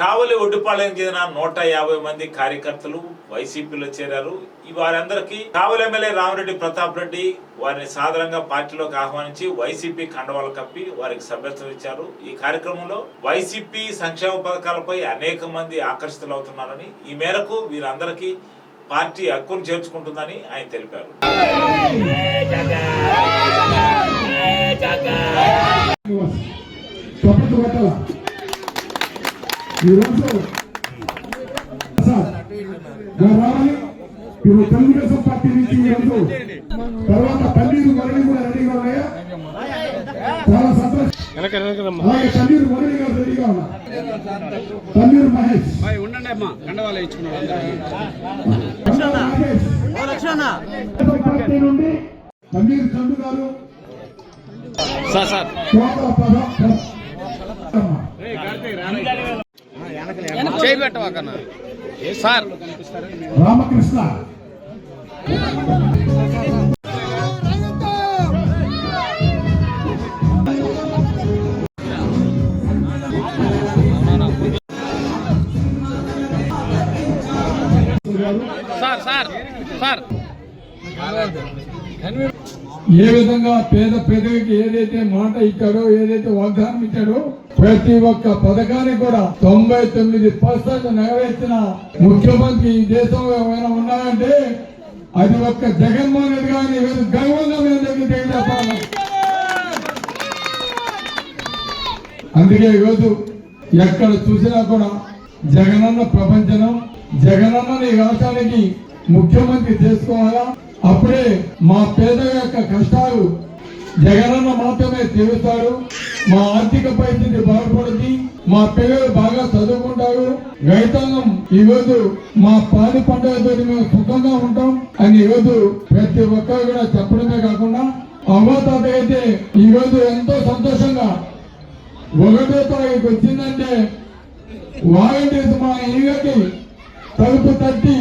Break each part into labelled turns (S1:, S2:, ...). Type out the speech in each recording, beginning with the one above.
S1: కావలి ఒడ్డుపాలెం చెందిన నూట యాభై మంది కార్యకర్తలు వైసీపీలో చేరారు. ఈ వారందరికీ కావలి ఎమ్మెల్యే రామరెడ్డి ప్రతాప్ రెడ్డి వారిని సాధారణంగా పార్టీలోకి ఆహ్వానించి వైసీపీ కండవాలు కప్పి వారికి సభ్యత్వం ఇచ్చారు. ఈ కార్యక్రమంలో వైసీపీ సంక్షేమ పథకాలపై అనేక మంది ఆకర్షితులవుతున్నారని ఈ మేరకు వీరందరికీ పార్టీ హక్కును చేర్చుకుంటుందని ఆయన తెలిపారు.
S2: చప్పట్లు ఈరోజు రావాలి ఇప్పుడు తెలుగుదేశం పార్టీ నుంచి ఈరోజు తర్వాత పన్నీరు మురళి కూడా రెడీగా ఉన్నాయా? చాలా సంతోషం. అలాగే మురళి గారు రెడీగా ఉన్నా తన్నీరు మహేష్.
S3: ఉండండి అమ్మా. కండవాళ్ళు ఇచ్చుకున్నాడు
S2: పార్టీ నుండి తన్నీరు చందు గారు
S3: సార్ సార్.
S2: కోటల పద
S3: చేయి పెట్టవా కన్నా sir.
S2: Ramakrishna.
S3: Sir sir sir.
S2: ఏ విధంగా పేద పేదకి ఏదైతే మాట ఇచ్చాడో ఏదైతే వాగ్దానం ఇచ్చాడో ప్రతి ఒక్క పథకాన్ని కూడా తొంభై తొమ్మిది పర్సెంట్ నెరవేర్చిన ముఖ్యమంత్రి ఈ దేశంలో ఏమైనా ఉన్నాయంటే అది ఒక్క జగన్మోహన్ రెడ్డి గారిని ఈరోజు గర్వంగా మేము దగ్గర తెలియజేస్తాను. అందుకే ఈరోజు ఎక్కడ చూసినా కూడా జగనన్న ప్రపంచనం జగనన్న ఈ రాష్ట్రానికి ముఖ్యమంత్రి చేసుకోవాలా? అప్పుడే మా పేద యొక్క కష్టాలు జగనన్న మాత్రమే తీరుస్తారు. మా ఆర్థిక పరిస్థితి బాగుపడుతుంది. మా పిల్లలు బాగా చదువుకుంటారు. రైతాంగం ఈ రోజు మా పాడి పండుగతో మేము సుఖంగా ఉంటాం అని ఈ రోజు ప్రతి ఒక్కరు కూడా చెప్పడమే కాకుండా అవ్వతాత అయితే ఈ రోజు ఎంతో సంతోషంగా ఒకటో తారీఖు వచ్చిందంటే వాలంటీర్స్ మా ఇళ్ళకి తలుపు తట్టి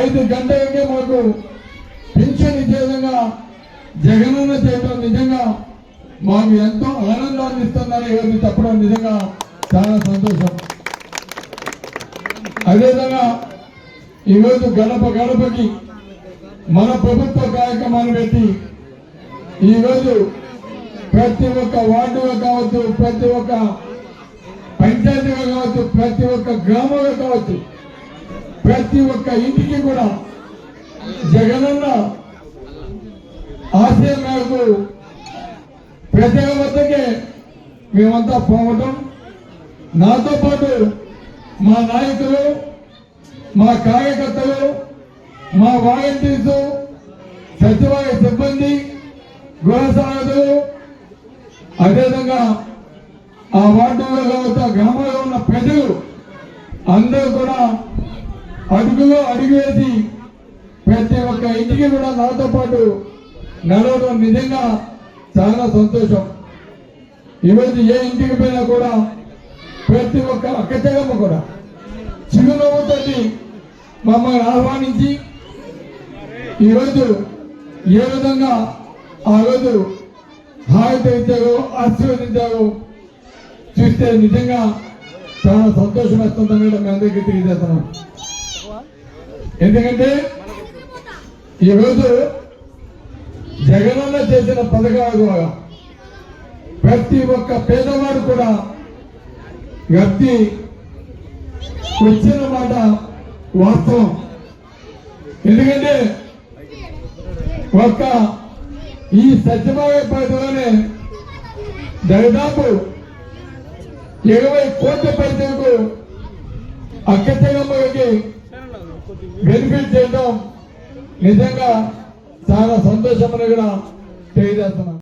S2: ఐదు గంటలకే మాకు ఇచ్చే విధంగా జగనన్న చేయడం నిజంగా మాకు ఎంతో ఆనందాన్ని ఇస్తుందని ఈరోజు చెప్పడం నిజంగా చాలా సంతోషం. అదేవిధంగా ఈరోజు గడప గడపకి మన ప్రభుత్వ కార్యక్రమాన్ని పెట్టి ఈరోజు ప్రతి ఒక్క వార్డులో కావచ్చు ప్రతి ఒక్క పంచాయతీలో కావచ్చు ప్రతి ఒక్క గ్రామంలో కావచ్చు ప్రతి ఒక్క ఇంటికి కూడా జగనన్న ఆశయం మేరకు ప్రత్యేక వద్దకే మేమంతా పోవటం. నాతో పాటు మా నాయకులు మా కార్యకర్తలు మా వాలంటీర్స్ సచివాలయ సిబ్బంది గృహ అదేవిధంగా ఆ వార్డులో కావచ్చు గ్రామంలో ఉన్న ప్రజలు అందరూ కూడా అడుగులో అడుగు వేసి ప్రతి ఒక్క ఇంటికి కూడా నాతో పాటు నడవడం నిజంగా చాలా సంతోషం. ఈరోజు ఏ ఇంటికి పోయినా కూడా ప్రతి ఒక్క అక్కచెగమ్మ కూడా చిరునవ్వుతోటి మమ్మల్ని ఆహ్వానించి ఈరోజు ఏ విధంగా ఆ రోజు హాయితో ఇచ్చారో ఆశీర్వదించారో చూస్తే నిజంగా చాలా సంతోషం వస్తుందని కూడా మీ అందరికీ తెలియజేస్తున్నాం ఎందుకంటే ఈరోజు జగనన్న చేసిన పథకాల ద్వారా ప్రతి ఒక్క పేదవాడు కూడా వ్యక్తి వచ్చిన మాట వాస్తవం. ఎందుకంటే ఒక్క ఈ సత్యభావ పరిధిలోనే దాదాపు ఇరవై కోట్ల పైసలకు అక్కచెగమ్మకి బెనిఫిట్ చేయడం నిజంగా చాలా సంతోషమని కూడా తెలియజేస్తున్నాను.